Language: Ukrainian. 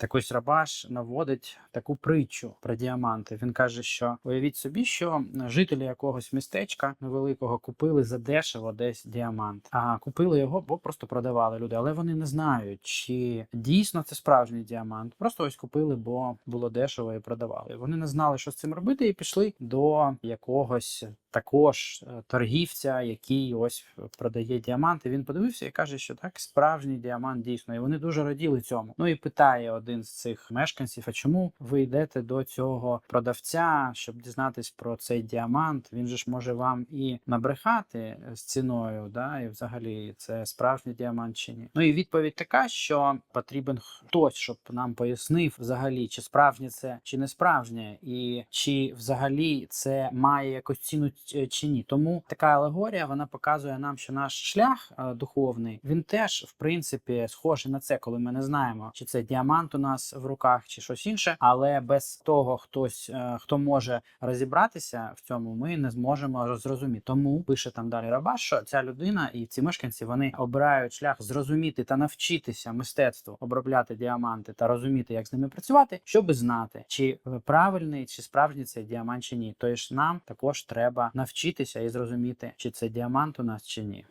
Так ось Рабаш наводить таку притчу про діаманти. Він каже, що уявіть собі, що жителі якогось містечка невеликого купили за дешево десь діамант, а купили його, бо просто продавали люди. Але вони не знають, чи дійсно це справжній діамант. Просто ось купили, бо було дешево і продавали. Вони не знали, що з цим робити, і пішли до якогось також е, торгівця, який ось продає діаманти. Він подивився і каже, що так, справжній діамант дійсно. І вони дуже раділи цьому. Ну і питає один з цих мешканців: а чому ви йдете до цього продавця, щоб дізнатись про цей діамант? Він же ж може вам і набрехати з ціною, да, і взагалі це справжній діамант чи ні. Ну і відповідь така, що потрібен хтось, щоб нам пояснив взагалі, чи справжнє це, чи не справжнє, і чи взагалі це має якусь ціну чи ні. Тому така алегорія вона показує нам, що наш шлях е, духовний він теж в принципі схожий на це, коли ми не знаємо, чи це діамант у нас в руках, чи щось інше. Але без того, хтось е, хто може розібратися в цьому, ми не зможемо зрозуміти. Тому пише там далі Рабаш, що ця людина і ці мешканці вони обирають шлях зрозуміти та навчитися мистецтву обробляти діаманти та розуміти, як з ними працювати, щоб знати, чи правильний, чи справжній цей діамант чи ні. Тож нам також треба навчитися і зрозуміти, чи це діамант у нас чи ні.